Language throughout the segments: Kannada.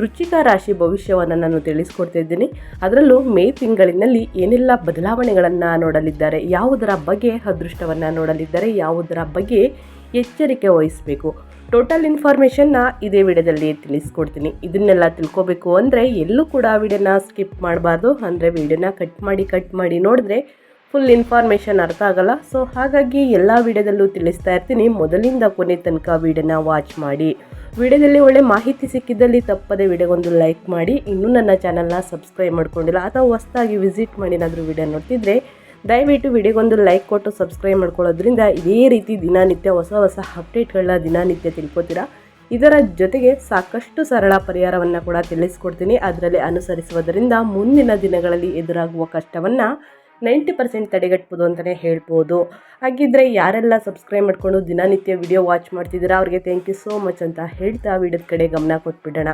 ರುಚಿಕ ರಾಶಿ ಭವಿಷ್ಯವನ್ನು ನಾನು ತಿಳಿಸ್ಕೊಡ್ತಿದ್ದೀನಿ ಅದರಲ್ಲೂ ಮೇ ತಿಂಗಳಿನಲ್ಲಿ ಏನೆಲ್ಲ ಬದಲಾವಣೆಗಳನ್ನು ನೋಡಲಿದ್ದಾರೆ, ಯಾವುದರ ಬಗ್ಗೆ ಅದೃಷ್ಟವನ್ನು ನೋಡಲಿದ್ದಾರೆ, ಯಾವುದರ ಬಗ್ಗೆ ಎಚ್ಚರಿಕೆ ವಹಿಸಬೇಕು. ಟೋಟಲ್ ಇನ್ಫಾರ್ಮೇಷನ್ನ ಇದೇ ವಿಡಿಯೋದಲ್ಲಿ ತಿಳಿಸ್ಕೊಡ್ತೀನಿ. ಇದನ್ನೆಲ್ಲ ತಿಳ್ಕೊಬೇಕು ಅಂದರೆ ಎಲ್ಲೂ ಕೂಡ ವಿಡಿಯೋನ ಸ್ಕಿಪ್ ಮಾಡಬಾರ್ದು. ಅಂದರೆ ವಿಡಿಯೋನ ಕಟ್ ಮಾಡಿ ಕಟ್ ಮಾಡಿ ನೋಡಿದ್ರೆ ಫುಲ್ ಇನ್ಫಾರ್ಮೇಷನ್ ಅರ್ಥ ಆಗಲ್ಲ. ಸೊ ಹಾಗಾಗಿ ಎಲ್ಲ ವಿಡಿಯೋದಲ್ಲೂ ತಿಳಿಸ್ತಾ ಇರ್ತೀನಿ. ಮೊದಲಿಂದ ಕೊನೆ ತನಕ ವಿಡಿಯೋನ ವಾಚ್ ಮಾಡಿ. ವಿಡಿಯೋದಲ್ಲಿ ಒಳ್ಳೆ ಮಾಹಿತಿ ಸಿಕ್ಕಿದ್ದಲ್ಲಿ ತಪ್ಪದೆ ವಿಡಿಯೋಗೊಂದು ಲೈಕ್ ಮಾಡಿ. ಇನ್ನೂ ನನ್ನ ಚಾನಲ್ನ ಸಬ್ಸ್ಕ್ರೈಬ್ ಮಾಡ್ಕೊಂಡಿಲ್ಲ, ಅಥವಾ ಹೊಸದಾಗಿ ವಿಸಿಟ್ ಮಾಡಿ ಏನಾದರೂ ವಿಡಿಯೋ ನೋಡ್ತಿದ್ರೆ ದಯವಿಟ್ಟು ವಿಡಿಯೋಗೊಂದು ಲೈಕ್ ಕೊಟ್ಟು ಸಬ್ಸ್ಕ್ರೈಬ್ ಮಾಡ್ಕೊಳ್ಳೋದ್ರಿಂದ ಇದೇ ರೀತಿ ದಿನನಿತ್ಯ ಹೊಸ ಹೊಸ ಅಪ್ಡೇಟ್ಗಳನ್ನ ದಿನನಿತ್ಯ ತಿಳ್ಕೊತೀರಾ. ಇದರ ಜೊತೆಗೆ ಸಾಕಷ್ಟು ಸರಳ ಪರಿಹಾರವನ್ನು ಕೂಡ ತಿಳಿಸ್ಕೊಡ್ತೀನಿ. ಅದರಲ್ಲಿ ಅನುಸರಿಸುವುದರಿಂದ ಮುಂದಿನ ದಿನಗಳಲ್ಲಿ ಎದುರಾಗುವ ಕಷ್ಟವನ್ನು ನೈಂಟಿ ಪರ್ಸೆಂಟ್ ತಡೆಗಟ್ಬೋದು ಅಂತಲೇ ಹೇಳ್ಬೋದು. ಹಾಗಿದ್ರೆ ಯಾರೆಲ್ಲ ಸಬ್ಸ್ಕ್ರೈಬ್ ಮಾಡಿಕೊಂಡು ದಿನನಿತ್ಯ ವಿಡಿಯೋ ವಾಚ್ ಮಾಡ್ತಿದ್ದೀರಾ, ಅವ್ರಿಗೆ ಥ್ಯಾಂಕ್ ಯು ಸೋ ಮಚ್ ಅಂತ ಹೇಳ್ತಾ ವಿಡಿಯೋದ ಕಡೆ ಗಮನ ಕೊಟ್ಬಿಡೋಣ.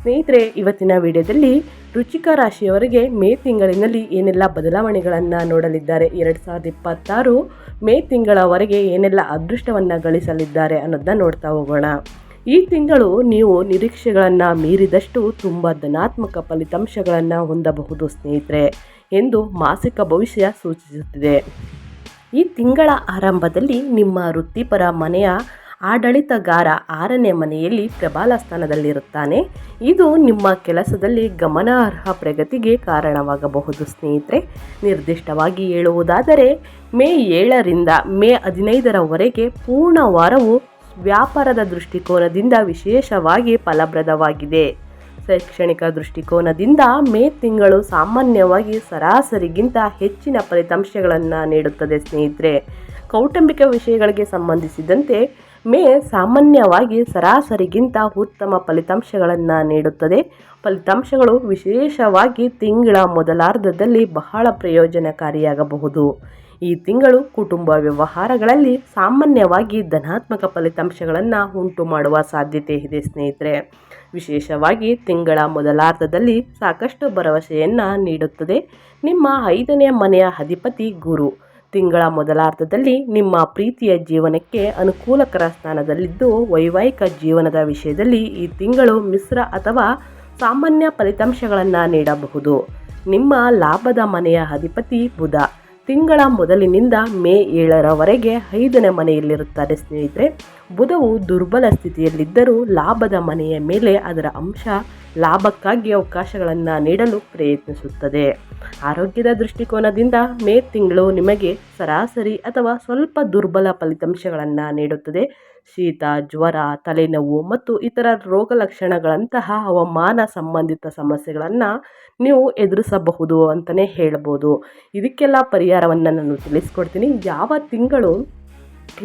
ಸ್ನೇಹಿತರೆ, ಇವತ್ತಿನ ವಿಡಿಯೋದಲ್ಲಿ ರುಚಿಕ ರಾಶಿಯವರಿಗೆ ಮೇ ತಿಂಗಳಿನಲ್ಲಿ ಏನೆಲ್ಲ ಬದಲಾವಣೆಗಳನ್ನು ನೋಡಲಿದ್ದಾರೆ? ಎರಡು ಸಾವಿರದ ಇಪ್ಪತ್ತಾರು ಮೇ ತಿಂಗಳವರೆಗೆ ಏನೆಲ್ಲ ಅದೃಷ್ಟವನ್ನು ಗಳಿಸಲಿದ್ದಾರೆ ಅನ್ನೋದನ್ನ ನೋಡ್ತಾ ಹೋಗೋಣ. ಈ ತಿಂಗಳು ನೀವು ನಿರೀಕ್ಷೆಗಳನ್ನು ಮೀರಿದಷ್ಟು ತುಂಬ ಧನಾತ್ಮಕ ಫಲಿತಾಂಶಗಳನ್ನು ಹೊಂದಬಹುದು ಸ್ನೇಹಿತರೆ. ಎಂದು ಮಾಸಿಕ ಭವಿಷ್ಯ ಸೂಚಿಸುತ್ತಿದೆ. ಈ ತಿಂಗಳ ಆರಂಭದಲ್ಲಿ ನಿಮ್ಮ ವೃತ್ತಿಪರ ಮನೆಯ ಆಡಳಿತಗಾರ ಆರನೇ ಮನೆಯಲ್ಲಿ ಪ್ರಬಲ ಸ್ಥಾನದಲ್ಲಿರುತ್ತಾನೆ. ಇದು ನಿಮ್ಮ ಕೆಲಸದಲ್ಲಿ ಗಮನಾರ್ಹ ಪ್ರಗತಿಗೆ ಕಾರಣವಾಗಬಹುದು ಸ್ನೇಹಿತರೆ. ನಿರ್ದಿಷ್ಟವಾಗಿ ಹೇಳುವುದಾದರೆ, ಮೇ ಏಳರಿಂದ ಮೇ ಹದಿನೈದರವರೆಗೆ ಪೂರ್ಣ ವಾರವು ವ್ಯಾಪಾರದ ದೃಷ್ಟಿಕೋನದಿಂದ ವಿಶೇಷವಾಗಿ ಫಲಪ್ರದವಾಗಿದೆ. ಶೈಕ್ಷಣಿಕ ದೃಷ್ಟಿಕೋನದಿಂದ ಮೇ ತಿಂಗಳು ಸಾಮಾನ್ಯವಾಗಿ ಸರಾಸರಿಗಿಂತ ಹೆಚ್ಚಿನ ಫಲಿತಾಂಶಗಳನ್ನು ನೀಡುತ್ತದೆ, ಸ್ನೇಹಿತರೆ. ಕೌಟುಂಬಿಕ ವಿಷಯಗಳಿಗೆ ಸಂಬಂಧಿಸಿದಂತೆ ಮೇ ಸಾಮಾನ್ಯವಾಗಿ ಸರಾಸರಿಗಿಂತ ಉತ್ತಮ ಫಲಿತಾಂಶಗಳನ್ನು ನೀಡುತ್ತದೆ. ಫಲಿತಾಂಶಗಳು ವಿಶೇಷವಾಗಿ ತಿಂಗಳ ಮೊದಲಾರ್ಧದಲ್ಲಿ ಬಹಳ ಪ್ರಯೋಜನಕಾರಿಯಾಗಬಹುದು. ಈ ತಿಂಗಳು ಕುಟುಂಬ ವ್ಯವಹಾರಗಳಲ್ಲಿ ಸಾಮಾನ್ಯವಾಗಿ ಧನಾತ್ಮಕ ಫಲಿತಾಂಶಗಳನ್ನು ಉಂಟು ಮಾಡುವ ಸಾಧ್ಯತೆ ಇದೆ, ಸ್ನೇಹಿತರೆ. ವಿಶೇಷವಾಗಿ ತಿಂಗಳ ಮೊದಲಾರ್ಧದಲ್ಲಿ ಸಾಕಷ್ಟು ಭರವಸೆಯನ್ನು ನೀಡುತ್ತದೆ ನಿಮ್ಮ ಐದನೇ ಮನೆಯ ಅಧಿಪತಿ ಗುರು. ತಿಂಗಳ ಮೊದಲಾರ್ಧದಲ್ಲಿ ನಿಮ್ಮ ಪ್ರೀತಿಯ ಜೀವನಕ್ಕೆ ಅನುಕೂಲಕರ ಸ್ಥಾನದಲ್ಲಿದ್ದು, ವೈವಾಹಿಕ ಜೀವನದ ವಿಷಯದಲ್ಲಿ ಈ ತಿಂಗಳು ಮಿಶ್ರ ಅಥವಾ ಸಾಮಾನ್ಯ ಫಲಿತಾಂಶಗಳನ್ನು ನೀಡಬಹುದು. ನಿಮ್ಮ ಲಾಭದ ಮನೆಯ ಅಧಿಪತಿ ಬುಧ. ತಿಂಗಳ ಮೊದಲಿನಿಂದ ಮೇ ಏಳರವರೆಗೆ ಐದನೇ ಮನೆಯಲ್ಲಿರುತ್ತಾರೆ ಸ್ನೇಹಿತರೆ. ಬುಧವು ದುರ್ಬಲ ಸ್ಥಿತಿಯಲ್ಲಿದ್ದರೂ ಲಾಭದ ಮನೆಯ ಮೇಲೆ ಅದರ ಅಂಶ ಲಾಭಕ್ಕಾಗಿ ಅವಕಾಶಗಳನ್ನು ನೀಡಲು ಪ್ರಯತ್ನಿಸುತ್ತದೆ. ಆರೋಗ್ಯದ ದೃಷ್ಟಿಕೋನದಿಂದ ಮೇ ತಿಂಗಳು ನಿಮಗೆ ಸರಾಸರಿ ಅಥವಾ ಸ್ವಲ್ಪ ದುರ್ಬಲ ಫಲಿತಾಂಶಗಳನ್ನು ನೀಡುತ್ತದೆ. ಶೀತ, ಜ್ವರ, ತಲೆನೋವು ಮತ್ತು ಇತರ ರೋಗ ಲಕ್ಷಣಗಳಂತಹ ಹವಾಮಾನ ಸಂಬಂಧಿತ ಸಮಸ್ಯೆಗಳನ್ನು ನೀವು ಎದುರಿಸಬಹುದು ಅಂತಲೇ ಹೇಳ್ಬೋದು. ಇದಕ್ಕೆಲ್ಲ ಪರಿಹಾರವನ್ನು ನಾನು ತಿಳಿಸ್ಕೊಡ್ತೀನಿ. ಯಾವ ತಿಂಗಳು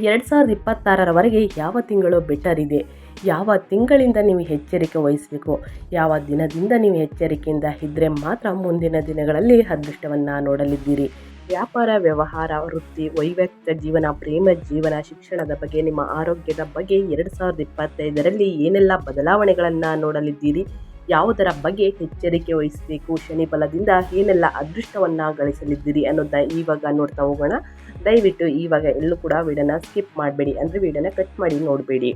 ಎರಡು ಸಾವಿರದ ಇಪ್ಪತ್ತಾರರವರೆಗೆ ಯಾವ ತಿಂಗಳು ಬೆಟರ್ ಇದೆ? ಯಾವ ತಿಂಗಳಿಂದ ನೀವು ಎಚ್ಚರಿಕೆ ವಹಿಸಬೇಕು? ಯಾವ ದಿನದಿಂದ ನೀವು ಎಚ್ಚರಿಕೆಯಿಂದ ಇದ್ದರೆ ಮಾತ್ರ ಮುಂದಿನ ದಿನಗಳಲ್ಲಿ ಅದೃಷ್ಟವನ್ನು ನೋಡಲಿದ್ದೀರಿ? ವ್ಯಾಪಾರ, ವ್ಯವಹಾರ, ವೃತ್ತಿ ವೈಯಕ್ತಿಕ ಜೀವನ, ಪ್ರೇಮ, ಜೀವನ, ಶಿಕ್ಷಣದ ಬಗ್ಗೆ, ನಿಮ್ಮ ಆರೋಗ್ಯದ ಬಗ್ಗೆ ಎರಡು ಸಾವಿರದ ಇಪ್ಪತ್ತೈದರಲ್ಲಿ ಏನೆಲ್ಲ ಬದಲಾವಣೆಗಳನ್ನು ನೋಡಲಿದ್ದೀರಿ? ಯಾವುದರ ಬಗ್ಗೆ ಎಚ್ಚರಿಕೆ ವಹಿಸಬೇಕು? ಶನಿ ಬಲದಿಂದ ಏನೆಲ್ಲ ಅದೃಷ್ಟವನ್ನು ಗಳಿಸಲಿದ್ದೀರಿ ಅನ್ನೋದನ್ನ ಇವಾಗ ನೋಡ್ತಾ ಹೋಗೋಣ. ದಯವಿಟ್ಟು ಇವಾಗ ಎಲ್ಲೂ ಕೂಡ ವೀಡನ್ನ ಸ್ಕಿಪ್ ಮಾಡಬೇಡಿ ಅಂದರೆ ವೀಡನ್ನ ಕಟ್ ಮಾಡಿ ನೋಡಬೇಡಿ.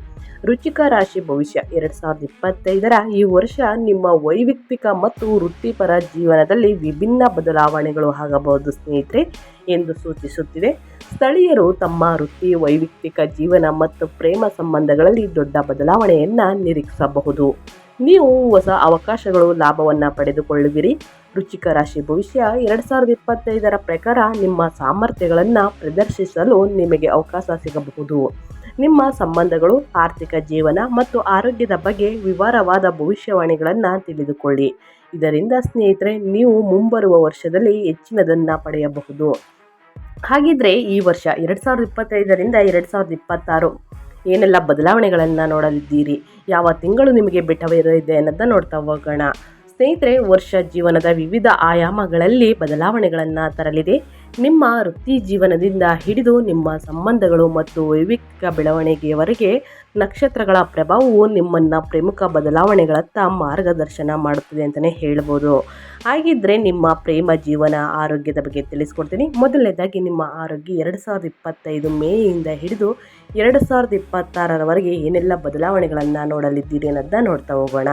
ರುಚಿಕ ರಾಶಿ ಭವಿಷ್ಯ ಎರಡು ಸಾವಿರದ ಇಪ್ಪತ್ತೈದರ ಈ ವರ್ಷ ನಿಮ್ಮ ವೈಯಕ್ತಿಕ ಮತ್ತು ವೃತ್ತಿಪರ ಜೀವನದಲ್ಲಿ ವಿಭಿನ್ನ ಬದಲಾವಣೆಗಳು ಆಗಬಹುದು ಸ್ನೇಹಿತರೆ ಎಂದು ಸೂಚಿಸುತ್ತಿದೆ. ಸ್ಥಳೀಯರು ತಮ್ಮ ವೃತ್ತಿ, ವೈಯಕ್ತಿಕ ಜೀವನ ಮತ್ತು ಪ್ರೇಮ ಸಂಬಂಧಗಳಲ್ಲಿ ದೊಡ್ಡ ಬದಲಾವಣೆಯನ್ನು ನಿರೀಕ್ಷಿಸಬಹುದು. ನೀವು ಹೊಸ ಅವಕಾಶಗಳು, ಲಾಭವನ್ನು ಪಡೆದುಕೊಳ್ಳುವಿರಿ. ರುಚಿಕ ರಾಶಿ ಭವಿಷ್ಯ ಎರಡು ಸಾವಿರದ ಇಪ್ಪತ್ತೈದರ ಪ್ರಕಾರ ನಿಮ್ಮ ಸಾಮರ್ಥ್ಯಗಳನ್ನು ಪ್ರದರ್ಶಿಸಲು ನಿಮಗೆ ಅವಕಾಶ ಸಿಗಬಹುದು. ನಿಮ್ಮ ಸಂಬಂಧಗಳು, ಆರ್ಥಿಕ ಜೀವನ ಮತ್ತು ಆರೋಗ್ಯದ ಬಗ್ಗೆ ವಿವರವಾದ ಭವಿಷ್ಯವಾಣಿಗಳನ್ನು ತಿಳಿದುಕೊಳ್ಳಿ. ಇದರಿಂದ ಸ್ನೇಹಿತರೆ, ನೀವು ಮುಂಬರುವ ವರ್ಷದಲ್ಲಿ ಹೆಚ್ಚಿನದನ್ನು ಪಡೆಯಬಹುದು. ಹಾಗಿದ್ರೆ ಈ ವರ್ಷ ಎರಡು ಸಾವಿರದ ಇಪ್ಪತ್ತೈದರಿಂದ ಎರಡು ಸಾವಿರದ ಇಪ್ಪತ್ತಾರು ಏನೆಲ್ಲ ಬದಲಾವಣೆಗಳನ್ನು ನೋಡಲಿದ್ದೀರಿ? ಯಾವ ತಿಂಗಳು ನಿಮಗೆ ಬೆಟ್ಟವಿರಲಿದೆ ಅನ್ನೋದನ್ನ ನೋಡ್ತಾ ಹೋಗೋಣ. ಸ್ನೇಹಿತರೆ, ವರ್ಷ ಜೀವನದ ವಿವಿಧ ಆಯಾಮಗಳಲ್ಲಿ ಬದಲಾವಣೆಗಳನ್ನು ತರಲಿದೆ. ನಿಮ್ಮ ವೃತ್ತಿ ಜೀವನದಿಂದ ಹಿಡಿದು ನಿಮ್ಮ ಸಂಬಂಧಗಳು ಮತ್ತು ವೈಯಕ್ತಿಕ ಬೆಳವಣಿಗೆಯವರೆಗೆ ನಕ್ಷತ್ರಗಳ ಪ್ರಭಾವವು ನಿಮ್ಮನ್ನು ಪ್ರಮುಖ ಬದಲಾವಣೆಗಳತ್ತ ಮಾರ್ಗದರ್ಶನ ಮಾಡುತ್ತದೆ ಅಂತಲೇ ಹೇಳ್ಬೋದು. ಹಾಗಿದ್ದರೆ ನಿಮ್ಮ ಪ್ರೇಮ ಜೀವನ ಆರೋಗ್ಯದ ಬಗ್ಗೆ ತಿಳಿಸ್ಕೊಡ್ತೀನಿ. ಮೊದಲನೇದಾಗಿ ನಿಮ್ಮ ಆರೋಗ್ಯ ಎರಡು ಸಾವಿರದ ಇಪ್ಪತ್ತೈದು ಮೇಯಿಂದ ಹಿಡಿದು ಎರಡು ಸಾವಿರದ ಇಪ್ಪತ್ತಾರರವರೆಗೆ ಏನೆಲ್ಲ ಬದಲಾವಣೆಗಳನ್ನು ನೋಡಲಿದ್ದೀರಿ ಅನ್ನೋದನ್ನ ನೋಡ್ತಾ ಹೋಗೋಣ.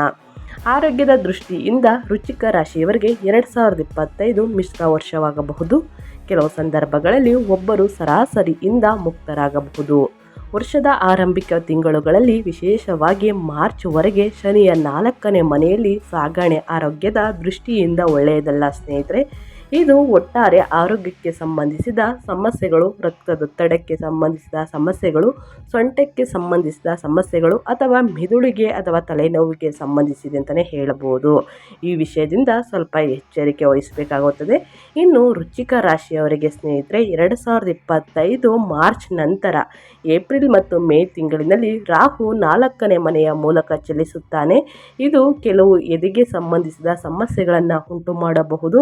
ಆರೋಗ್ಯದ ದೃಷ್ಟಿಯಿಂದ ರುಚಿಕ ರಾಶಿಯವರಿಗೆ ಎರಡು ಸಾವಿರದ ಇಪ್ಪತ್ತೈದು ಮಿಶ್ರ ವರ್ಷವಾಗಬಹುದು. ಕೆಲವು ಸಂದರ್ಭಗಳಲ್ಲಿ ಒಬ್ಬರು ಸರಾಸರಿಯಿಂದ ಮುಕ್ತರಾಗಬಹುದು. ವರ್ಷದ ಆರಂಭಿಕ ತಿಂಗಳುಗಳಲ್ಲಿ ವಿಶೇಷವಾಗಿ ಮಾರ್ಚ್ವರೆಗೆ ಶನಿಯ ನಾಲ್ಕನೇ ಮನೆಯಲ್ಲಿ ಸಾಗಣೆ ಆರೋಗ್ಯದ ದೃಷ್ಟಿಯಿಂದ ಒಳ್ಳೆಯದಲ್ಲ ಸ್ನೇಹಿತರೆ. ಇದು ಒಟ್ಟಾರೆ ಆರೋಗ್ಯಕ್ಕೆ ಸಂಬಂಧಿಸಿದ ಸಮಸ್ಯೆಗಳು ರಕ್ತದೊತ್ತಡಕ್ಕೆ ಸಂಬಂಧಿಸಿದ ಸಮಸ್ಯೆಗಳು, ಸೊಂಟಕ್ಕೆ ಸಂಬಂಧಿಸಿದ ಸಮಸ್ಯೆಗಳು ಅಥವಾ ಮೆದುಳಿಗೆ ಅಥವಾ ತಲೆನೋವಿಗೆ ಸಂಬಂಧಿಸಿದೆ ಅಂತಲೇ ಹೇಳಬಹುದು ಈ ವಿಷಯದಿಂದ ಸ್ವಲ್ಪ ಎಚ್ಚರಿಕೆ ವಹಿಸಬೇಕಾಗುತ್ತದೆ. ಇನ್ನು ರುಚಿಕ ರಾಶಿಯವರಿಗೆ ಸ್ನೇಹಿತರೆ, ಎರಡು ಸಾವಿರದ ಇಪ್ಪತ್ತೈದು ಮಾರ್ಚ್ ನಂತರ ಏಪ್ರಿಲ್ ಮತ್ತು ಮೇ ತಿಂಗಳಿನಲ್ಲಿ ರಾಹು ನಾಲ್ಕನೇ ಮನೆಯ ಮೂಲಕ ಚಲಿಸುತ್ತಾನೆ. ಇದು ಕೆಲವು ಎದೆಗೆ ಸಂಬಂಧಿಸಿದ ಸಮಸ್ಯೆಗಳನ್ನು ಉಂಟು ಮಾಡಬಹುದು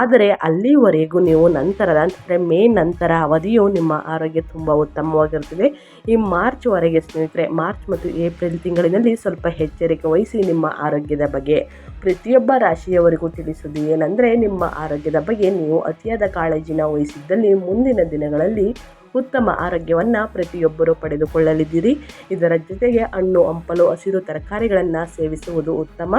ಆದರೆ ಅಲ್ಲಿವರೆಗೂ ನೀವು ನಂತರದ, ಅಂದರೆ ಮೇ ನಂತರ ಅವಧಿಯು ನಿಮ್ಮ ಆರೋಗ್ಯ ತುಂಬ ಉತ್ತಮವಾಗಿರುತ್ತದೆ. ಈ ಮಾರ್ಚ್ವರೆಗೆ ಸ್ನೇಹಿತರೆ, ಮಾರ್ಚ್ ಮತ್ತು ಏಪ್ರಿಲ್ ತಿಂಗಳಿನಲ್ಲಿ ಸ್ವಲ್ಪ ಎಚ್ಚರಿಕೆ ವಹಿಸಿ ನಿಮ್ಮ ಆರೋಗ್ಯದ ಬಗ್ಗೆ. ಪ್ರತಿಯೊಬ್ಬ ರಾಶಿಯವರಿಗೂ ತಿಳಿಸುವುದು ಏನಂದರೆ, ನಿಮ್ಮ ಆರೋಗ್ಯದ ಬಗ್ಗೆ ನೀವು ಅತಿಯಾದ ಕಾಳಜಿನ ವಹಿಸಿದ್ದಲ್ಲಿ ಮುಂದಿನ ದಿನಗಳಲ್ಲಿ ಉತ್ತಮ ಆರೋಗ್ಯವನ್ನು ಪ್ರತಿಯೊಬ್ಬರೂ ಪಡೆದುಕೊಳ್ಳಲಿದ್ದೀರಿ. ಇದರ ಜೊತೆಗೆ ಹಣ್ಣು, ಹಂಪಲು, ಹಸಿರು ತರಕಾರಿಗಳನ್ನು ಸೇವಿಸುವುದು ಉತ್ತಮ.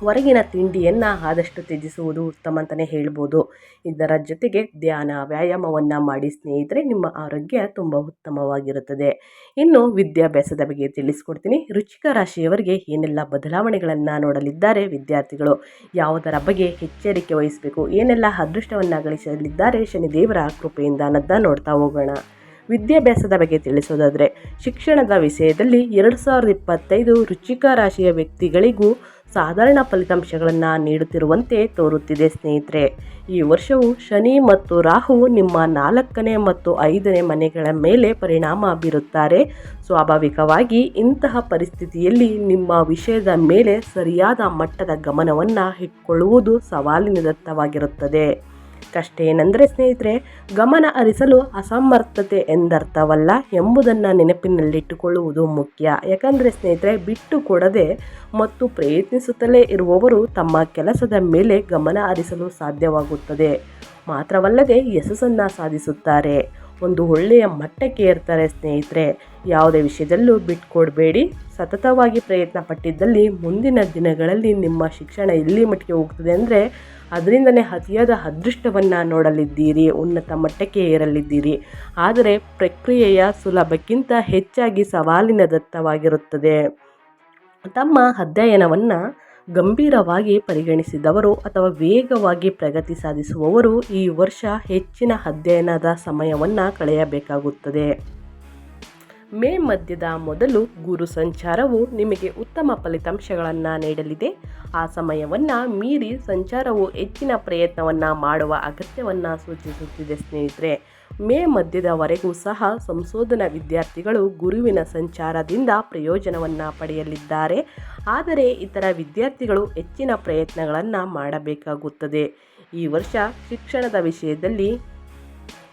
ಹೊರಗಿನ ತಿಂಡಿಯನ್ನು ಆದಷ್ಟು ತ್ಯಜಿಸುವುದು ಉತ್ತಮ ಅಂತಲೇ ಹೇಳ್ಬೋದು. ಇದರ ಜೊತೆಗೆ ಧ್ಯಾನ, ವ್ಯಾಯಾಮವನ್ನು ಮಾಡಿ ಸ್ನೇಹಿತರೆ ನಿಮ್ಮ ಆರೋಗ್ಯ ತುಂಬ ಉತ್ತಮವಾಗಿರುತ್ತದೆ. ಇನ್ನು ವಿದ್ಯಾಭ್ಯಾಸದ ಬಗ್ಗೆ ತಿಳಿಸ್ಕೊಡ್ತೀನಿ. ರುಚಿಕ ರಾಶಿಯವರಿಗೆ ಏನೆಲ್ಲ ಬದಲಾವಣೆಗಳನ್ನು ನೋಡಲಿದ್ದಾರೆ ವಿದ್ಯಾರ್ಥಿಗಳು? ಯಾವುದರ ಬಗ್ಗೆ ಎಚ್ಚರಿಕೆ ವಹಿಸಬೇಕು? ಏನೆಲ್ಲ ಅದೃಷ್ಟವನ್ನು ಗಳಿಸಲಿದ್ದಾರೆ ಶನಿದೇವರ ಕೃಪೆಯಿಂದ ಅನ್ನೋದನ್ನ ನೋಡ್ತಾ ಹೋಗೋಣ. ವಿದ್ಯಾಭ್ಯಾಸದ ಬಗ್ಗೆ ತಿಳಿಸೋದಾದರೆ, ಶಿಕ್ಷಣದ ವಿಷಯದಲ್ಲಿ ಎರಡು ಸಾವಿರದ ಇಪ್ಪತ್ತೈದು ರುಚಿಕ ರಾಶಿಯ ವ್ಯಕ್ತಿಗಳಿಗೂ ಸಾಧಾರಣ ಫಲಿತಾಂಶಗಳನ್ನು ನೀಡುತ್ತಿರುವಂತೆ ತೋರುತ್ತಿದೆ ಸ್ನೇಹಿತರೆ. ಈ ವರ್ಷವು ಶನಿ ಮತ್ತು ರಾಹು ನಿಮ್ಮ ನಾಲ್ಕನೇ ಮತ್ತು ಐದನೇ ಮನೆಗಳ ಮೇಲೆ ಪರಿಣಾಮ ಬೀರುತ್ತಾರೆ. ಸ್ವಾಭಾವಿಕವಾಗಿ ಇಂತಹ ಪರಿಸ್ಥಿತಿಯಲ್ಲಿ ನಿಮ್ಮ ವಿಷಯದ ಮೇಲೆ ಸರಿಯಾದ ಮಟ್ಟದ ಗಮನವನ್ನು ಇಟ್ಕೊಳ್ಳುವುದು ಸವಾಲಿನದತ್ತವಾಗಿರುತ್ತದೆ. ಕಷ್ಟ ಏನಂದರೆ ಸ್ನೇಹಿತರೆ, ಗಮನ ಹರಿಸಲು ಅಸಮರ್ಥತೆ ಎಂದರ್ಥವಲ್ಲ ಎಂಬುದನ್ನು ನೆನಪಿನಲ್ಲಿಟ್ಟುಕೊಳ್ಳುವುದು ಮುಖ್ಯ. ಯಾಕಂದರೆ ಸ್ನೇಹಿತರೆ, ಬಿಟ್ಟು ಕೊಡದೆ ಮತ್ತು ಪ್ರಯತ್ನಿಸುತ್ತಲೇ ಇರುವವರು ತಮ್ಮ ಕೆಲಸದ ಮೇಲೆ ಗಮನ ಹರಿಸಲು ಸಾಧ್ಯವಾಗುತ್ತದೆ. ಮಾತ್ರವಲ್ಲದೆ ಯಶಸ್ಸನ್ನು ಸಾಧಿಸುತ್ತಾರೆ. ಒಂದು ಒಳ್ಳೆಯ ಮಟ್ಟಕ್ಕೆ ಏರ್ತಾರೆ ಸ್ನೇಹಿತರೆ. ಯಾವುದೇ ವಿಷಯದಲ್ಲೂ ಬಿಟ್ಕೊಡಬೇಡಿ. ಸತತವಾಗಿ ಪ್ರಯತ್ನ ಪಟ್ಟಿದ್ದಲ್ಲಿ ಮುಂದಿನ ದಿನಗಳಲ್ಲಿ ನಿಮ್ಮ ಶಿಕ್ಷಣ ಎಲ್ಲಿ ಮಟ್ಟಿಗೆ ಹೋಗ್ತದೆ ಅಂದರೆ ಅದರಿಂದನೇ ಅತಿಯಾದ ಅದೃಷ್ಟವನ್ನು ನೋಡಲಿದ್ದೀರಿ, ಉನ್ನತ ಮಟ್ಟಕ್ಕೆ ಏರಲಿದ್ದೀರಿ. ಆದರೆ ಪ್ರಕ್ರಿಯೆಯ ಸುಲಭಕ್ಕಿಂತ ಹೆಚ್ಚಾಗಿ ಸವಾಲಿನ ದತ್ತವಾಗಿರುತ್ತದೆ. ತಮ್ಮ ಅಧ್ಯಯನವನ್ನು ಗಂಭೀರವಾಗಿ ಪರಿಗಣಿಸಿದವರು ಅಥವಾ ವೇಗವಾಗಿ ಪ್ರಗತಿ ಸಾಧಿಸುವವರು ಈ ವರ್ಷ ಹೆಚ್ಚಿನ ಅಧ್ಯಯನದ ಸಮಯವನ್ನು ಕಳೆಯಬೇಕಾಗುತ್ತದೆ. ಮೇ ಮಧ್ಯದ ಮೊದಲು ಗುರು ಸಂಚಾರವು ನಿಮಗೆ ಉತ್ತಮ ಫಲಿತಾಂಶಗಳನ್ನು ನೀಡಲಿದೆ. ಆ ಸಮಯವನ್ನು ಮೀರಿ ಸಂಚಾರವು ಹೆಚ್ಚಿನ ಪ್ರಯತ್ನವನ್ನು ಮಾಡುವ ಅಗತ್ಯವನ್ನು ಸೂಚಿಸುತ್ತಿದೆ ಸ್ನೇಹಿತರೆ. ಮೇ ಮಧ್ಯದವರೆಗೂ ಸಹ ಸಂಶೋಧನಾ ವಿದ್ಯಾರ್ಥಿಗಳು ಗುರುವಿನ ಸಂಚಾರದಿಂದ ಪ್ರಯೋಜನವನ್ನು ಪಡೆಯಲಿದ್ದಾರೆ. ಆದರೆ ಇತರ ವಿದ್ಯಾರ್ಥಿಗಳು ಹೆಚ್ಚಿನ ಪ್ರಯತ್ನಗಳನ್ನು ಮಾಡಬೇಕಾಗುತ್ತದೆ. ಈ ವರ್ಷ ಶಿಕ್ಷಣದ ವಿಷಯದಲ್ಲಿ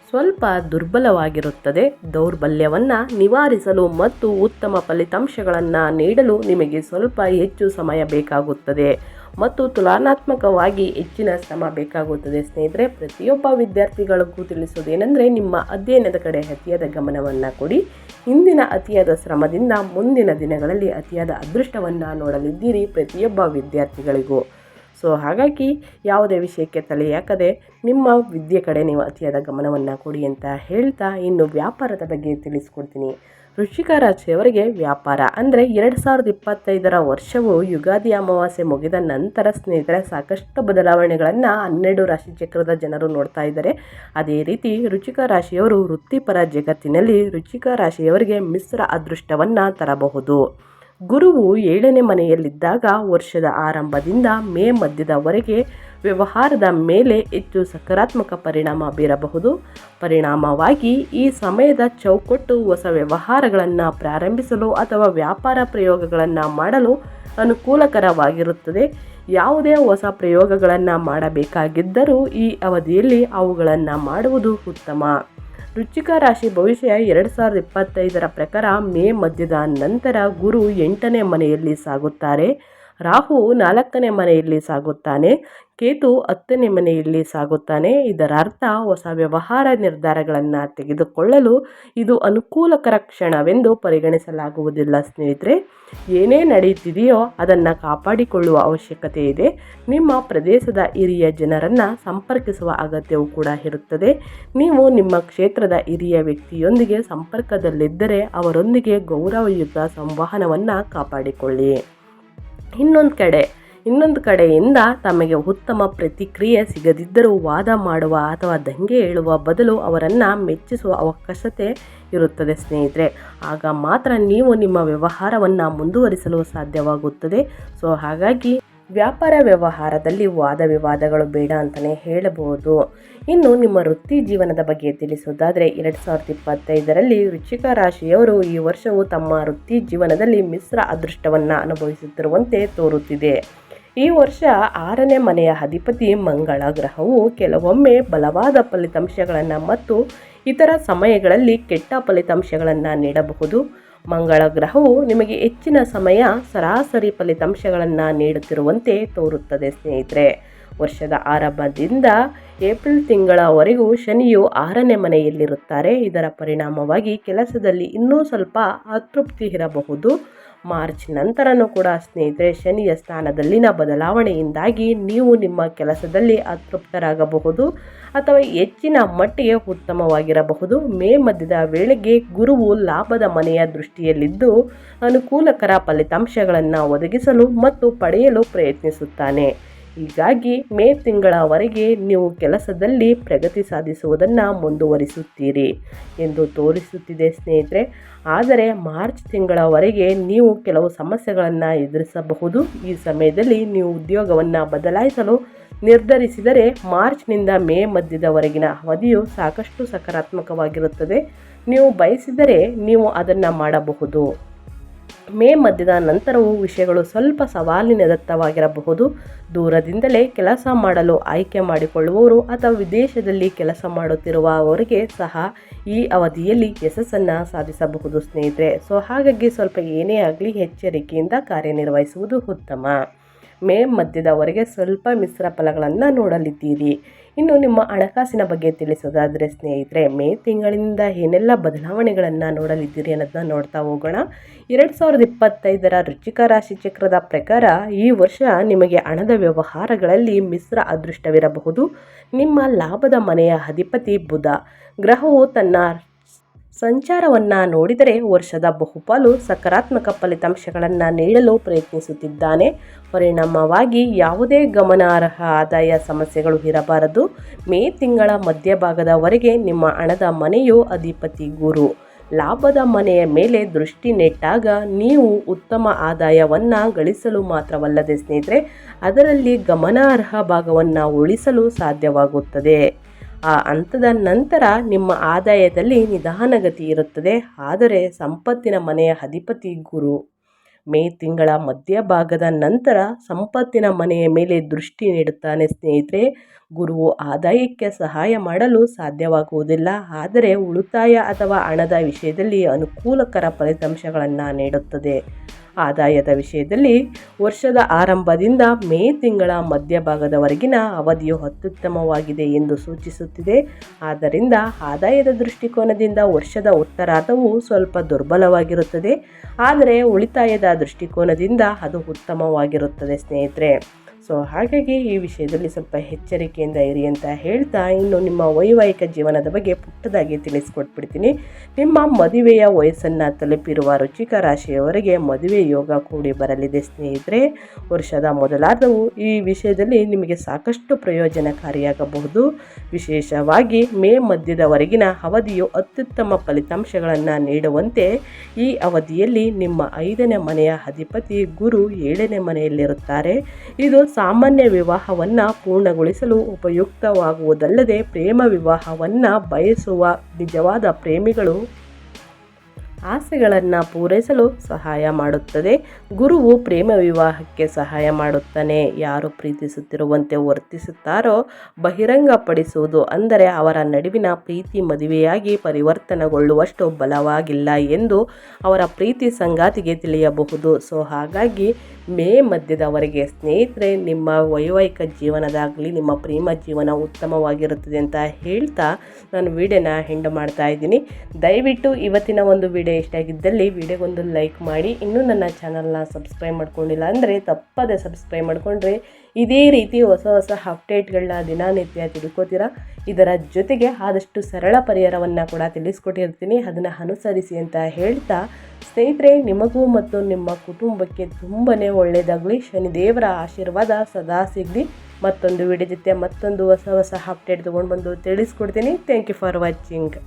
ಸ್ವಲ್ಪ ದುರ್ಬಲವಾಗಿರುತ್ತದೆ. ದೌರ್ಬಲ್ಯವನ್ನು ನಿವಾರಿಸಲು ಮತ್ತು ಉತ್ತಮ ಫಲಿತಾಂಶಗಳನ್ನು ನೀಡಲು ನಿಮಗೆ ಸ್ವಲ್ಪ ಹೆಚ್ಚು ಸಮಯ ಬೇಕಾಗುತ್ತದೆ. ಮತ್ತು ತುಲನಾತ್ಮಕವಾಗಿ ಹೆಚ್ಚಿನ ಶ್ರಮ ಬೇಕಾಗುತ್ತದೆ. ಸ್ನೇಹಿತರೆ, ಪ್ರತಿಯೊಬ್ಬ ವಿದ್ಯಾರ್ಥಿಗಳಿಗೂ ತಿಳಿಸೋದೇನೆಂದರೆ ನಿಮ್ಮ ಅಧ್ಯಯನದ ಕಡೆ ಅತಿಯಾದ ಗಮನವನ್ನು ಕೊಡಿ. ಇಂದಿನ ಅತಿಯಾದ ಶ್ರಮದಿಂದ ಮುಂದಿನ ದಿನಗಳಲ್ಲಿ ಅತಿಯಾದ ಅದೃಷ್ಟವನ್ನು ನೋಡಲಿದ್ದೀರಿ ಪ್ರತಿಯೊಬ್ಬ ವಿದ್ಯಾರ್ಥಿಗಳಿಗೂ. ಸೊ, ಹಾಗಾಗಿ ಯಾವುದೇ ವಿಷಯಕ್ಕೆ ತಲೆ ಯಾಕದೆ ನಿಮ್ಮ ವಿದ್ಯೆ ಕಡೆ ನೀವು ಅತಿಯಾದ ಗಮನವನ್ನು ಕೊಡಿ ಅಂತ ಹೇಳ್ತಾ ಇನ್ನು ವ್ಯಾಪಾರದ ಬಗ್ಗೆ ತಿಳಿಸ್ಕೊಡ್ತೀನಿ. ವೃಶ್ಚಿಕ ರಾಶಿಯವರಿಗೆ ವ್ಯಾಪಾರ. ಅಂದರೆ ಎರಡು ಸಾವಿರದ ಇಪ್ಪತ್ತೈದರ ವರ್ಷವು ಯುಗಾದಿ ಅಮಾವಾಸ್ಯೆ ಮುಗಿದ ನಂತರ ಸ್ನೇಹಿತರೆ, ಸಾಕಷ್ಟು ಬದಲಾವಣೆಗಳನ್ನು ಹನ್ನೆರಡು ರಾಶಿ ಚಕ್ರದ ಜನರು ನೋಡ್ತಾ ಇದ್ದಾರೆ. ಅದೇ ರೀತಿ ರುಚಿಕ ರಾಶಿಯವರು ವೃತ್ತಿಪರ ಜಗತ್ತಿನಲ್ಲಿ ರುಚಿಕ ರಾಶಿಯವರಿಗೆ ಮಿಶ್ರ ಅದೃಷ್ಟವನ್ನು ತರಬಹುದು. ಗುರುವು ಏಳನೇ ಮನೆಯಲ್ಲಿದ್ದಾಗ ವರ್ಷದ ಆರಂಭದಿಂದ ಮೇ ಮಧ್ಯದವರೆಗೆ ವ್ಯವಹಾರದ ಮೇಲೆ ಹೆಚ್ಚು ಸಕಾರಾತ್ಮಕ ಪರಿಣಾಮ ಬೀರಬಹುದು. ಪರಿಣಾಮವಾಗಿ ಈ ಸಮಯದ ಚೌಕಟ್ಟು ಹೊಸ ವ್ಯವಹಾರಗಳನ್ನು ಪ್ರಾರಂಭಿಸಲು ಅಥವಾ ವ್ಯಾಪಾರ ಪ್ರಯೋಗಗಳನ್ನು ಮಾಡಲು ಅನುಕೂಲಕರವಾಗಿರುತ್ತದೆ. ಯಾವುದೇ ಹೊಸ ಪ್ರಯೋಗಗಳನ್ನು ಮಾಡಬೇಕಾಗಿದ್ದರೂ ಈ ಅವಧಿಯಲ್ಲಿ ಅವುಗಳನ್ನು ಮಾಡುವುದು ಉತ್ತಮ. ರುಚಿಕ ರಾಶಿ ಭವಿಷ್ಯ ಎರಡು ಸಾವಿರದ ಇಪ್ಪತ್ತೈದರ ಪ್ರಕಾರ ಮೇ ಮಧ್ಯದ ನಂತರ ಗುರು ಎಂಟನೇ ಮನೆಯಲ್ಲಿ ಸಾಗುತ್ತಾರೆ. ರಾಹು ನಾಲ್ಕನೇ ಮನೆಯಲ್ಲಿ ಸಾಗುತ್ತಾನೆ. ಕೇತು ಹತ್ತನೇ ಮನೆಯಲ್ಲಿ ಸಾಗುತ್ತಾನೆ. ಇದರ ಅರ್ಥ ಹೊಸ ವ್ಯವಹಾರ ನಿರ್ಧಾರಗಳನ್ನು ತೆಗೆದುಕೊಳ್ಳಲು ಇದು ಅನುಕೂಲಕರ ಕ್ಷಣವೆಂದು ಪರಿಗಣಿಸಲಾಗುವುದಿಲ್ಲ ಸ್ನೇಹಿತರೆ. ಏನೇ ನಡೆಯುತ್ತಿದೆಯೋ ಅದನ್ನು ಕಾಪಾಡಿಕೊಳ್ಳುವ ಅವಶ್ಯಕತೆ ಇದೆ. ನಿಮ್ಮ ಪ್ರದೇಶದ ಹಿರಿಯ ಜನರನ್ನು ಸಂಪರ್ಕಿಸುವ ಅಗತ್ಯವೂ ಕೂಡ ಇರುತ್ತದೆ. ನೀವು ನಿಮ್ಮ ಕ್ಷೇತ್ರದ ಹಿರಿಯ ವ್ಯಕ್ತಿಯೊಂದಿಗೆ ಸಂಪರ್ಕದಲ್ಲಿದ್ದರೆ ಅವರೊಂದಿಗೆ ಗೌರವಯುತ ಸಂವಹನವನ್ನು ಕಾಪಾಡಿಕೊಳ್ಳಿ. ಇನ್ನೊಂದು ಕಡೆ ಇನ್ನೊಂದು ಕಡೆಯಿಂದ ತಮಗೆ ಉತ್ತಮ ಪ್ರತಿಕ್ರಿಯೆ ಸಿಗದಿದ್ದರೂ ವಾದ ಮಾಡುವ ಅಥವಾ ದಂಗೆ ಏಳುವ ಬದಲು ಅವರನ್ನು ಮೆಚ್ಚಿಸುವ ಅವಕಾಶತೆ ಇರುತ್ತದೆ ಸ್ನೇಹಿತರೆ. ಆಗ ಮಾತ್ರ ನೀವು ನಿಮ್ಮ ವ್ಯವಹಾರವನ್ನು ಮುಂದುವರಿಸಲು ಸಾಧ್ಯವಾಗುತ್ತದೆ. ಸೊ, ಹಾಗಾಗಿ ವ್ಯಾಪಾರ ವ್ಯವಹಾರದಲ್ಲಿ ವಾದ ವಿವಾದಗಳು ಬೇಡ ಅಂತಲೇ ಹೇಳಬಹುದು. ಇನ್ನು ನಿಮ್ಮ ವೃತ್ತಿ ಜೀವನದ ಬಗ್ಗೆ ತಿಳಿಸುವುದಾದರೆ, ಎರಡು ಸಾವಿರದ ಇಪ್ಪತ್ತೈದರಲ್ಲಿ ವೃಶ್ಚಿಕ ರಾಶಿಯವರು ಈ ವರ್ಷವು ತಮ್ಮ ವೃತ್ತಿ ಜೀವನದಲ್ಲಿ ಮಿಶ್ರ ಅದೃಷ್ಟವನ್ನು ಅನುಭವಿಸುತ್ತಿರುವಂತೆ ತೋರುತ್ತಿದೆ. ಈ ವರ್ಷ ಆರನೇ ಮನೆಯ ಅಧಿಪತಿ ಮಂಗಳ ಗ್ರಹವು ಕೆಲವೊಮ್ಮೆ ಬಲವಾದ ಫಲಿತಾಂಶಗಳನ್ನು ಮತ್ತು ಇತರ ಸಮಯಗಳಲ್ಲಿ ಕೆಟ್ಟ ಫಲಿತಾಂಶಗಳನ್ನು ನೀಡಬಹುದು. ಮಂಗಳ ಗ್ರಹವು ನಿಮಗೆ ಹೆಚ್ಚಿನ ಸಮಯ ಸರಾಸರಿ ಫಲಿತಾಂಶಗಳನ್ನು ನೀಡುತ್ತಿರುವಂತೆ ತೋರುತ್ತದೆ ಸ್ನೇಹಿತರೆ. ವರ್ಷದ ಆರಂಭದಿಂದ ಏಪ್ರಿಲ್ ತಿಂಗಳವರೆಗೂ ಶನಿಯು ಆರನೇ ಮನೆಯಲ್ಲಿರುತ್ತಾರೆ. ಇದರ ಪರಿಣಾಮವಾಗಿ ಕೆಲಸದಲ್ಲಿ ಇನ್ನೂ ಸ್ವಲ್ಪ ಅತೃಪ್ತಿ ಇರಬಹುದು. ಮಾರ್ಚ್ ನಂತರನೂ ಕೂಡ ಸ್ನೇಹಿತರೆ ಶನಿಯ ಸ್ಥಾನದಲ್ಲಿನ ಬದಲಾವಣೆಯಿಂದಾಗಿ ನೀವು ನಿಮ್ಮ ಕೆಲಸದಲ್ಲಿ ಅತೃಪ್ತರಾಗಬಹುದು ಅಥವಾ ಹೆಚ್ಚಿನ ಮಟ್ಟಿಗೆ ಉತ್ತಮವಾಗಿರಬಹುದು. ಮೇ ಮಧ್ಯದ ವೇಳೆಗೆ ಗುರುವು ಲಾಭದ ಮನೆಯ ದೃಷ್ಟಿಯಲ್ಲಿದ್ದು ಅನುಕೂಲಕರ ಫಲಿತಾಂಶಗಳನ್ನು ಒದಗಿಸಲು ಮತ್ತು ಪಡೆಯಲು ಪ್ರಯತ್ನಿಸುತ್ತಾನೆ. ಹೀಗಾಗಿ ಮೇ ತಿಂಗಳವರೆಗೆ ನೀವು ಕೆಲಸದಲ್ಲಿ ಪ್ರಗತಿ ಸಾಧಿಸುವುದನ್ನು ಮುಂದುವರಿಸುತ್ತೀರಿ ಎಂದು ತೋರಿಸುತ್ತಿದೆ ಸ್ನೇಹಿತರೆ. ಆದರೆ ಮಾರ್ಚ್ ತಿಂಗಳವರೆಗೆ ನೀವು ಕೆಲವು ಸಮಸ್ಯೆಗಳನ್ನು ಎದುರಿಸಬಹುದು. ಈ ಸಮಯದಲ್ಲಿ ನೀವು ಉದ್ಯೋಗವನ್ನು ಬದಲಾಯಿಸಲು ನಿರ್ಧರಿಸಿದರೆ ಮಾರ್ಚ್ನಿಂದ ಮೇ ಮಧ್ಯದವರೆಗಿನ ಅವಧಿಯು ಸಾಕಷ್ಟು ಸಕಾರಾತ್ಮಕವಾಗಿರುತ್ತದೆ. ನೀವು ಬಯಸಿದರೆ ನೀವು ಅದನ್ನು ಮಾಡಬಹುದು. ಮೇ ಮಧ್ಯದ ನಂತರವೂ ವಿಷಯಗಳು ಸ್ವಲ್ಪ ಸವಾಲಿನದತ್ತವಾಗಿರಬಹುದು ದೂರದಿಂದಲೇ ಕೆಲಸ ಮಾಡಲು ಆಯ್ಕೆ ಮಾಡಿಕೊಳ್ಳುವವರು ಅಥವಾ ವಿದೇಶದಲ್ಲಿ ಕೆಲಸ ಮಾಡುತ್ತಿರುವವರಿಗೆ ಸಹ ಈ ಅವಧಿಯಲ್ಲಿ ಯಶಸ್ಸನ್ನು ಸಾಧಿಸಬಹುದು ಸ್ನೇಹಿತರೆ. ಸೊ, ಹಾಗಾಗಿ ಸ್ವಲ್ಪ ಏನೇ ಆಗಲಿ ಎಚ್ಚರಿಕೆಯಿಂದ ಕಾರ್ಯನಿರ್ವಹಿಸುವುದು ಉತ್ತಮ. ಮೇ ಮಧ್ಯದವರೆಗೆ ಸ್ವಲ್ಪ ಮಿಶ್ರ ಫಲಗಳನ್ನು ನೋಡಲಿದ್ದೀರಿ. ಇನ್ನು ನಿಮ್ಮ ಹಣಕಾಸಿನ ಬಗ್ಗೆ ತಿಳಿಸೋದಾದರೆ ಸ್ನೇಹಿತರೆ, ಮೇ ತಿಂಗಳಿಂದ ಏನೆಲ್ಲ ಬದಲಾವಣೆಗಳನ್ನು ನೋಡಲಿದ್ದೀರಿ ಅನ್ನೋದನ್ನ ನೋಡ್ತಾ ಹೋಗೋಣ. ಎರಡು ಸಾವಿರದ ಇಪ್ಪತ್ತೈದರ ರುಚಿಕ ರಾಶಿ ಚಕ್ರದ ಪ್ರಕಾರ ಈ ವರ್ಷ ನಿಮಗೆ ಹಣದ ವ್ಯವಹಾರಗಳಲ್ಲಿ ಮಿಶ್ರ ಅದೃಷ್ಟವಿರಬಹುದು. ನಿಮ್ಮ ಲಾಭದ ಮನೆಯ ಅಧಿಪತಿ ಬುಧ, ಗ್ರಹವು ತನ್ನ ಸಂಚಾರವನ್ನು ನೋಡಿದರೆ ವರ್ಷದ ಬಹುಪಾಲು ಸಕಾರಾತ್ಮಕ ಫಲಿತಾಂಶಗಳನ್ನು ನೀಡಲು ಪ್ರಯತ್ನಿಸುತ್ತಿದ್ದಾನೆ. ಪರಿಣಾಮವಾಗಿ ಯಾವುದೇ ಗಮನಾರ್ಹ ಆದಾಯ ಸಮಸ್ಯೆಗಳು ಇರಬಾರದು. ಮೇ ತಿಂಗಳ ಮಧ್ಯಭಾಗದವರೆಗೆ ನಿಮ್ಮ ಹಣದ ಮನೆಯು ಅಧಿಪತಿ ಗುರು. ಲಾಭದ ಮನೆಯ ಮೇಲೆ ದೃಷ್ಟಿ ನೆಟ್ಟಾಗ ನೀವು ಉತ್ತಮ ಆದಾಯವನ್ನು ಗಳಿಸಲು ಮಾತ್ರವಲ್ಲದೆ ಸ್ನೇಹಿತರೆ, ಅದರಲ್ಲಿ ಗಮನಾರ್ಹ ಭಾಗವನ್ನು ಉಳಿಸಲು ಸಾಧ್ಯವಾಗುತ್ತದೆ. ಆ ಹಂತದ ನಂತರ ನಿಮ್ಮ ಆದಾಯದಲ್ಲಿ ನಿಧಾನಗತಿ ಇರುತ್ತದೆ. ಆದರೆ ಸಂಪತ್ತಿನ ಮನೆಯ ಅಧಿಪತಿ ಗುರು. ಮೇ ತಿಂಗಳ ಮಧ್ಯಭಾಗದ ನಂತರ ಸಂಪತ್ತಿನ ಮನೆಯ ಮೇಲೆ ದೃಷ್ಟಿ ನೀಡುತ್ತಾನೆ ಸ್ನೇಹಿತರೆ. ಗುರುವು ಆದಾಯಕ್ಕೆ ಸಹಾಯ ಮಾಡಲು ಸಾಧ್ಯವಾಗುವುದಿಲ್ಲ. ಆದರೆ ಉಳಿತಾಯ ಅಥವಾ ಹಣದ ವಿಷಯದಲ್ಲಿ ಅನುಕೂಲಕರ ಫಲಿತಾಂಶಗಳನ್ನು ನೀಡುತ್ತದೆ. ಆದಾಯದ ವಿಷಯದಲ್ಲಿ ವರ್ಷದ ಆರಂಭದಿಂದ ಮೇ ತಿಂಗಳ ಮಧ್ಯಭಾಗದವರೆಗಿನ ಅವಧಿಯು ಅತ್ಯುತ್ತಮವಾಗಿದೆ ಎಂದು ಸೂಚಿಸುತ್ತಿದೆ. ಆದ್ದರಿಂದ ಆದಾಯದ ದೃಷ್ಟಿಕೋನದಿಂದ ವರ್ಷದ ಉತ್ತರಾರ್ಧವು ಸ್ವಲ್ಪ ದುರ್ಬಲವಾಗಿರುತ್ತದೆ. ಆದರೆ ಉಳಿತಾಯದ ದೃಷ್ಟಿಕೋನದಿಂದ ಅದು ಉತ್ತಮವಾಗಿರುತ್ತದೆ ಸ್ನೇಹಿತರೆ. ಸೊ ಹಾಗಾಗಿ ಈ ವಿಷಯದಲ್ಲಿ ಸ್ವಲ್ಪ ಎಚ್ಚರಿಕೆಯಿಂದ ಇರಿ ಅಂತ ಹೇಳ್ತಾ ಇನ್ನು ನಿಮ್ಮ ವೈವಾಹಿಕ ಜೀವನದ ಬಗ್ಗೆ ಪುಟ್ಟದಾಗಿ ತಿಳಿಸ್ಕೊಟ್ಬಿಡ್ತೀನಿ. ನಿಮ್ಮ ಮದುವೆಯ ವಯಸ್ಸನ್ನು ತಲುಪಿರುವ ರುಚಿಕ ರಾಶಿಯವರೆಗೆ ಮದುವೆ ಯೋಗ ಕೂಡಿ ಬರಲಿದೆ ಸ್ನೇಹಿತರೆ. ವರ್ಷದ ಮೊದಲಾದವು ಈ ವಿಷಯದಲ್ಲಿ ನಿಮಗೆ ಸಾಕಷ್ಟು ಪ್ರಯೋಜನಕಾರಿಯಾಗಬಹುದು. ವಿಶೇಷವಾಗಿ ಮೇ ಮಧ್ಯದವರೆಗಿನ ಅವಧಿಯು ಅತ್ಯುತ್ತಮ ಫಲಿತಾಂಶಗಳನ್ನು ನೀಡುವಂತೆ ಈ ಅವಧಿಯಲ್ಲಿ ನಿಮ್ಮ ಐದನೇ ಮನೆಯ ಅಧಿಪತಿ ಗುರು ಏಳನೇ ಮನೆಯಲ್ಲಿರುತ್ತಾರೆ. ಇದು ಸಾಮಾನ್ಯ ವಿವಾಹವನ್ನು ಪೂರ್ಣಗೊಳಿಸಲು ಉಪಯುಕ್ತವಾಗುವುದಲ್ಲದೆ ಪ್ರೇಮ ವಿವಾಹವನ್ನು ಬಯಸುವ ನಿಜವಾದ ಪ್ರೇಮಿಗಳು ಆಸೆಗಳನ್ನು ಪೂರೈಸಲು ಸಹಾಯ ಮಾಡುತ್ತದೆ. ಗುರುವು ಪ್ರೇಮ ವಿವಾಹಕ್ಕೆ ಸಹಾಯ ಮಾಡುತ್ತಾನೆ. ಯಾರು ಪ್ರೀತಿಸುತ್ತಿರುವಂತೆ ವರ್ತಿಸುತ್ತಾರೋ ಬಹಿರಂಗಪಡಿಸುವುದು ಅಂದರೆ ಅವರ ನಡುವಿನ ಪ್ರೀತಿ ಮದುವೆಯಾಗಿ ಪರಿವರ್ತನೆಗೊಳ್ಳುವಷ್ಟು ಬಲವಾಗಿಲ್ಲ ಎಂದು ಅವರ ಪ್ರೀತಿ ಸಂಗಾತಿಗೆ ತಿಳಿಯಬಹುದು. ಸೊ, ಹಾಗಾಗಿ ಮೇ ಮಧ್ಯದವರೆಗೆ ಸ್ನೇಹಿತರೆ, ನಿಮ್ಮ ವೈವಾಹಿಕ ಜೀವನದಾಗಲಿ ನಿಮ್ಮ ಪ್ರೇಮ ಜೀವನ ಉತ್ತಮವಾಗಿರುತ್ತದೆ ಅಂತ ಹೇಳ್ತಾ ನಾನು ವಿಡಿಯೋನ ಹೆಂಡ್ ಮಾಡ್ತಾ ಇದ್ದೀನಿ. ದಯವಿಟ್ಟು ಇವತ್ತಿನ ಒಂದು ವಿಡಿಯೋ ಇಷ್ಟ ಆಗಿದ್ದಲ್ಲಿ ವಿಡಿಯೋಗೊಂದು ಲೈಕ್ ಮಾಡಿ. ಇನ್ನೂ ನನ್ನ ಚಾನಲ್ನ ಸಬ್ಸ್ಕ್ರೈಬ್ ಮಾಡ್ಕೊಂಡಿಲ್ಲ ಅಂದರೆ ತಪ್ಪದೆ ಸಬ್ಸ್ಕ್ರೈಬ್ ಮಾಡಿಕೊಂಡ್ರೆ ಇದೇ ರೀತಿ ಹೊಸ ಹೊಸ ಅಪ್ಡೇಟ್ಗಳನ್ನ ದಿನನಿತ್ಯ ತಿಳ್ಕೊತೀರಾ? ಇದರ ಜೊತೆಗೆ ಆದಷ್ಟು ಸರಳ ಪರಿಹಾರವನ್ನು ಕೂಡ ತಿಳಿಸ್ಕೊಟ್ಟಿರ್ತೀನಿ. ಅದನ್ನು ಅನುಸರಿಸಿ ಅಂತ ಹೇಳ್ತಾ ಸ್ನೇಹಿತರೆ, ನಿಮಗೂ ಮತ್ತು ನಿಮ್ಮ ಕುಟುಂಬಕ್ಕೆ ತುಂಬಾ ಒಳ್ಳೆಯದಾಗಲಿ ಶನಿದೇವರ ಆಶೀರ್ವಾದ ಸದಾ ಸಿಗಲಿ. ಮತ್ತೊಂದು ವಿಡಿಯೋ ಜೊತೆ ಮತ್ತೊಂದು ಹೊಸ ಹೊಸ ಅಪ್ಡೇಟ್ ತೊಗೊಂಡು ಬಂದು ತಿಳಿಸ್ಕೊಡ್ತೀನಿ. Thank you for watching